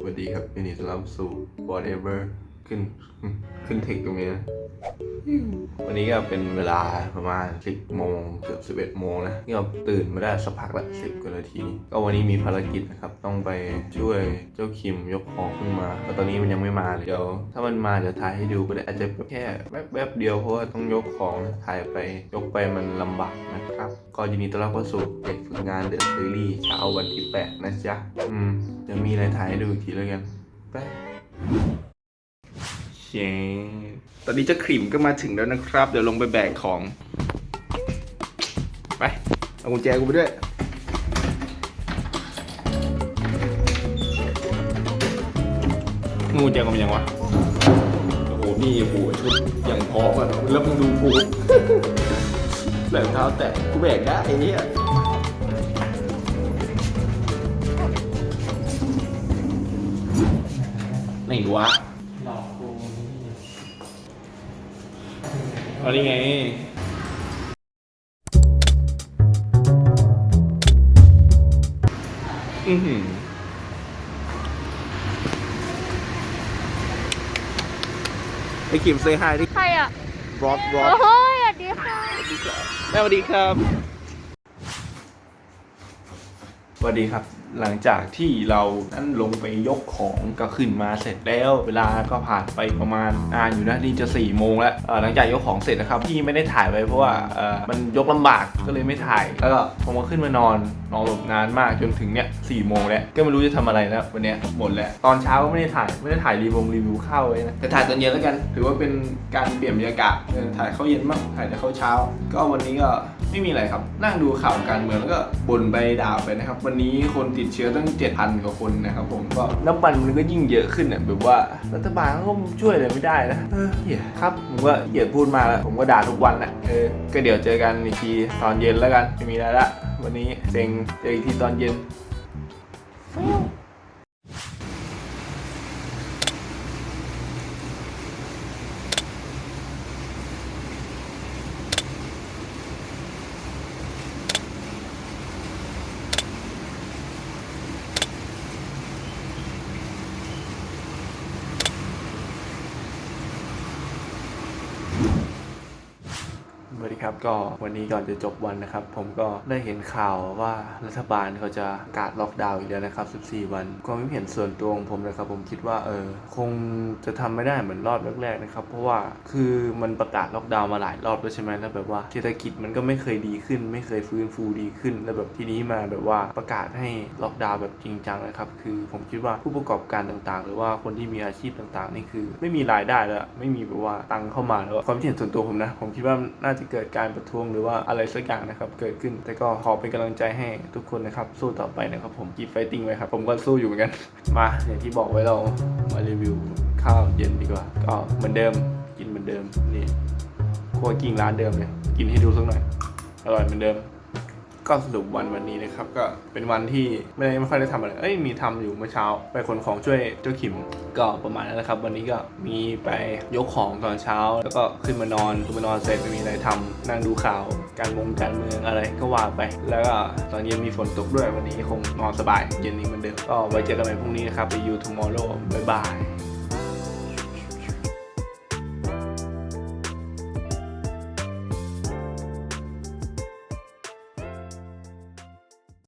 สวัสดีครับยินดีต้อนรับสู่ whatever ขึ้น ขึ้นเทคตรงนี้นะวันนี้ก็เป็นเวลาประมาณ 10 โมงเกือบ 11 โมงนะนี่เราตื่นมาได้สักพักละ 10กว่านาที ก็วันนี้มีภารกิจนะครับ ต้องไปช่วยเจ้าคิมยกของขึ้นมาแต่ตอนนี้มันยังไม่มาเลยเดี๋ยว ถ้ามันมาจะถ่ายให้ดูก็ได้อาจจะแค่แวบๆเดียวเพราะว่าต้องยกของถ่ายไปยกไปมันลำบากนะครับ ก็ยินดีต้อนรับเข้าสู่เด็กฝึกงานเดอะซีรีส์เช้าวันที่ 8 นะจ๊ะ อืมจะมีอะไรถ่ายให้ดูอีกทีแล้วกันไป เชตอนนี้เจะขริมก็มาถึงแล้วนะครับ เดี๋ยวลงไปแบกของ ไป เอากุญแจกูไปด้วย งูแจกูมันยังวะ โอ้โห นี่โอ้โหชุดอย่างพร้อมอะแล้วมึงดูกูแบบเท้าแตะกูแบกได้ไอ้เนี่ยไหนวะ หลอกกู เอานี่ไง อือหือไอคิมเซฮายดิใครอะรอดรอดโอ้ยสวัสดีค่ะแม่สวัสดีครับ สวัสดีครับ หลังจากที่เรานั้นลงไปยกของก็ขึ้นมาเสร็จแล้วเวลาก็ผ่านไปประมาณนานอยู่นะนี่จะ4ี่โมงแล้วหลังจากยกของเสร็จนะครับพี่ไม่ได้ถ่ายไว้เพราะว่ามันยกลำบากก็เลยไม่ถ่าย แล้วก็ผมก็ขึ้นมานอนนอนแบบนานมากจนถึงเนี่ยสี่โมงแล้วก็ไม่รู้จะทำอะไรแล้ววันนี้หมดแล้วตอนเช้าก็ไม่ได้ถ่ายไม่ได้ถ่ายรีวงรีวิวข้าวไว้นะแต่ถ่ายตอนเย็นแล้วกัน ถือว่าเป็นการเปลี่ยนบรรยากาศถ่ายเข้าเย็นมากถ่ายแต่เข้าเช้า ก็วันนี้ก็ ไม่มีอะไรครับ นั่งดูข่าวการเมืองแล้วก็บ่นไปด่าไปนะครับ วันนี้คนติดเชื้อตั้ง 7,000 กว่าคนนะครับผมก็น้ำมันมันก็ยิ่งเยอะขึ้นอะแบบว่ารัฐบาลเขาก็ช่วยอะไรไม่ได้นะเออเหี้ยครับผมก็เหยียดพูดมาแล้วผมก็ด่าทุกวันแหละเออก็เดี๋ยวเจอกันอีกทีตอนเย็นแล้วกันไม่มีอะไรละวันนี้เซ็งเจออีกทีตอนเย็น สวัสดีครับก็วันนี้ก่อนจะจบวันนะครับ ผมก็ได้เห็นข่าวว่ารัฐบาลเขาจะประกาศล็อกดาวน์อีกแล้วนะครับ 14 วันความคิดเห็นส่วนตัวของผมนะครับ ผมคิดว่าเออคงจะทำไม่ได้เหมือนรอบแรกๆนะครับ เพราะว่าคือมันประกาศล็อกดาวน์มาหลายรอบแล้วใช่ไหมแล้วแบบว่าเศรษฐกิจมันก็ไม่เคยดีขึ้น ไม่เคยฟื้นฟูดีขึ้น แล้วแบบทีนี้มาแบบว่าประกาศให้ล็อกดาวน์แบบจริงจังนะครับคือผมคิดว่าผู้ประกอบการต่างๆ หรือว่าคนที่มีอาชีพต่างๆนี่คือ ไม่มีรายได้แล้วไม่มีแบบว่าตังเข้ามาแล้วความคิดเห็นส่วนตัวผมนะผมคิดว่าน่าจะเกิดการประท้วงหรือว่าอะไรสักอย่างนะครับเกิดขึ้น แต่ก็ขอเป็นกำลังใจให้ทุกคนนะครับสู้ต่อไปนะครับผมกีไฟติ้งไว้ครับผมก็สู้อยู่เหมือนกัน มาอย่างที่บอกไว้เรามารีวิวข้าวเย็นดีกว่า ก็เหมือนเดิมกินเหมือนเดิมนี่ครัวกิ่งร้านเดิมเลยกินให้ดูสักหน่อยอร่อยเหมือนเดิม ก็สรุปวันวันนี้นะครับ ก็เป็นวันที่ไม่ได้ไม่ค่อยได้ทำอะไร เอ้ยมีทำอยู่เมื่อเช้า ไปขนของช่วยเจ้าขิม ก็ประมาณนั้นนะครับ วันนี้ก็มีไปยกของตอนเช้า แล้วก็ขึ้นมานอนขึ้นมานอนเสร็จไม่มีอะไรทำนั่งดูข่าวการมงการเมืองอะไรก็ว่าไป แล้วก็ตอนเย็นมีฝนตกด้วยวันนี้คงนอนสบาย เย็นนี้เหมือนเดิมก็ไว้เจอกันใหม่พรุ่งนี้นะครับไปยู tomorrow บ๊ายบาย